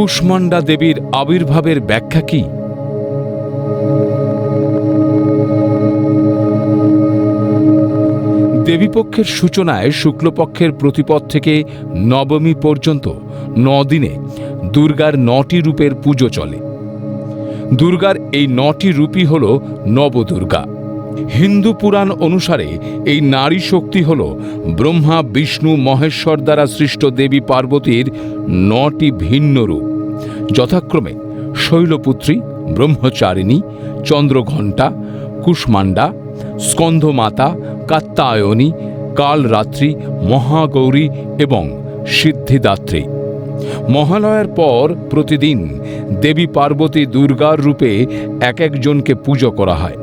কুষ্মান্ডা দেবীর আবির্ভাবের ব্যাখ্যা কি? দেবীপক্ষের সূচনায় শুক্লপক্ষের প্রতিপদ থেকে নবমী পর্যন্ত দিনে দুর্গার নটি রূপের পুজো চলে। দুর্গার এই নটি রূপই হল নবদুর্গা। হিন্দু পুরাণ অনুসারে এই নারী শক্তি হল ব্রহ্মা, বিষ্ণু, মহেশ্বর দ্বারা সৃষ্ট দেবী পার্বতীর নটি ভিন্ন রূপ। যথাক্রমে শৈলপুত্রী, ব্রহ্মচারিণী, চন্দ্রঘণ্টা কুষ্মান্ডা স্কন্ধমাতা, কাত্তায়নী, কালরাত্রি, মহাগৌরী এবং সিদ্ধিদাত্রী। মহালয়ার পর প্রতিদিন দেবী পার্বতী দুর্গার রূপে এক একজনকে পুজো করা হয়।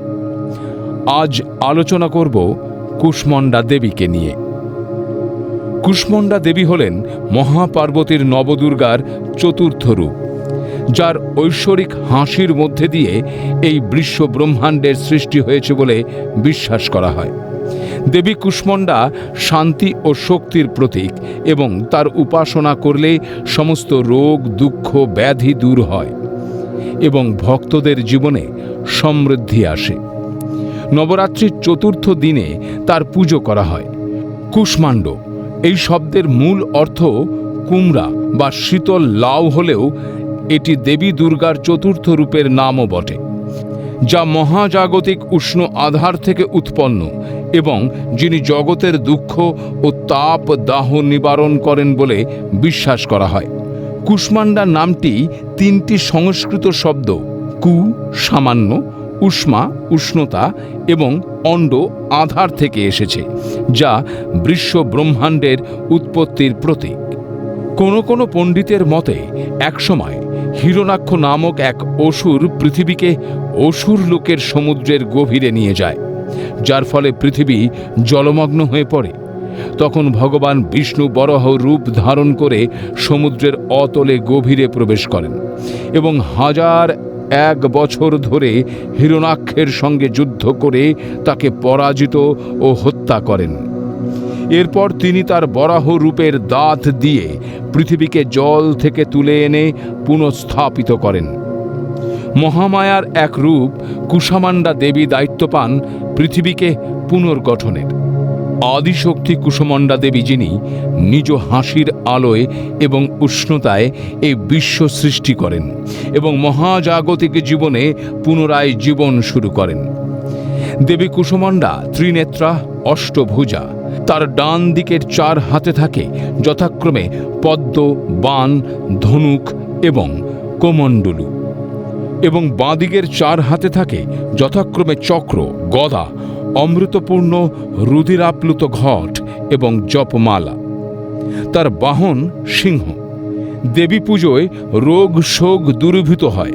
আজ আলোচনা করব কুষ্মণ্ডা দেবীকে নিয়ে। কুষ্মণ্ডা দেবী হলেন মহাপার্বতীর নবদুর্গার চতুর্থ রূপ। যার ঐশ্বরিক হাসির মধ্যে দিয়ে এই বিশ্ব ব্রহ্মাণ্ডের সৃষ্টি হয়েছে বলে বিশ্বাস করা হয়। দেবী কুষ্মণ্ডা শান্তি ও শক্তির প্রতীক এবং তার উপাসনা করলে সমস্ত রোগ, দুঃখ, ব্যাধি দূর হয় এবং ভক্তদের জীবনে সমৃদ্ধি আসে। নবরাত্রির চতুর্থ দিনে তার পুজো করা হয়। কুষ্মাণ্ড, এই শব্দের মূল অর্থ কুমড়া বা শীতল লাউ হলেও এটি দেবী দুর্গার চতুর্থ রূপের নামও বটে, যা মহাজাগতিক উষ্ণ আধার থেকে উৎপন্ন এবং যিনি জগতের দুঃখ ও তাপ দাহ নিবারণ করেন বলে বিশ্বাস করা হয়। কুষ্মান্ডা নামটি তিনটি সংস্কৃত শব্দ, কু, সামান্য, উষ্মা, উষ্ণতা এবং অণ্ড আধার থেকে এসেছে, যা বিশ্ব ব্রহ্মাণ্ডের উৎপত্তির প্রতীক। কোনো কোনো পণ্ডিতের মতে, একসময় হিরণাক্ষ নামক এক অসুর পৃথিবীকে অসুর লোকের সমুদ্রের গভীরে নিয়ে যায়, যার ফলে পৃথিবী জলমগ্ন হয়ে পড়ে। তখন ভগবান বিষ্ণু বরহ রূপ ধারণ করে সমুদ্রের অতলে গভীরে প্রবেশ করেন এবং হাজার এক বছর ধরে হিরণাক্ষের সঙ্গে যুদ্ধ করে তাকে পরাজিত ও হত্যা করেন। এরপর তিনি তার বরাহ রূপের দাঁত দিয়ে পৃথিবীকে জল থেকে তুলে এনে পুনঃস্থাপিত করেন। মহামায়ার এক রূপ কুষামান্ডা দেবী দায়িত্ব পান পৃথিবীকে পুনর্গঠনের। আদিশক্তি কুসমণ্ডা দেবী যিনি নিজ হাসির আলোয় এবং উষ্ণতায় এই বিশ্ব সৃষ্টি করেন এবং মহাজাগতিক জীবনে পুনরায় জীবন শুরু করেন। দেবী কুসমণ্ডা, ত্রিনেত্রা, অষ্টভুজা। তার ডান দিকের চার হাতে থাকে যথাক্রমে পদ্ম, বান, ধনুক এবং কোমণ্ডলু। এবং বাঁদিকের চার হাতে থাকে যথাক্রমে চক্র, গদা, অমৃতপূর্ণ, রুধিরাপ্লুত ঘট এবং জপমালা। তার বাহন সিংহ। দেবী পুজোয় রোগ শোক দূরীভূত হয়।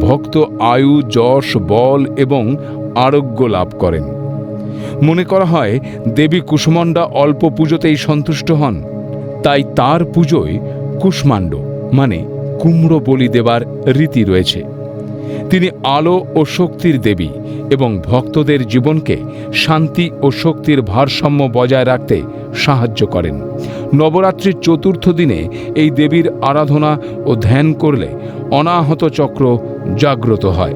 ভক্ত আয়ু, যশ, বল এবং আরোগ্য লাভ করেন। মনে করা হয়, দেবী কুষ্মণ্ডা অল্প পুজোতেই সন্তুষ্ট হন। তাই তার পুজোয় কুষ্মাণ্ড মানে কুমড়ো বলি দেবার রীতি রয়েছে। তিনি আলো ও শক্তির দেবী এবং ভক্তদের জীবনকে শান্তি ও শক্তির ভারসাম্য বজায় রাখতে সাহায্য করেন। নবরাত্রির চতুর্থ দিনে এই দেবীর আরাধনা ও ধ্যান করলে অনাহত চক্র জাগ্রত হয়।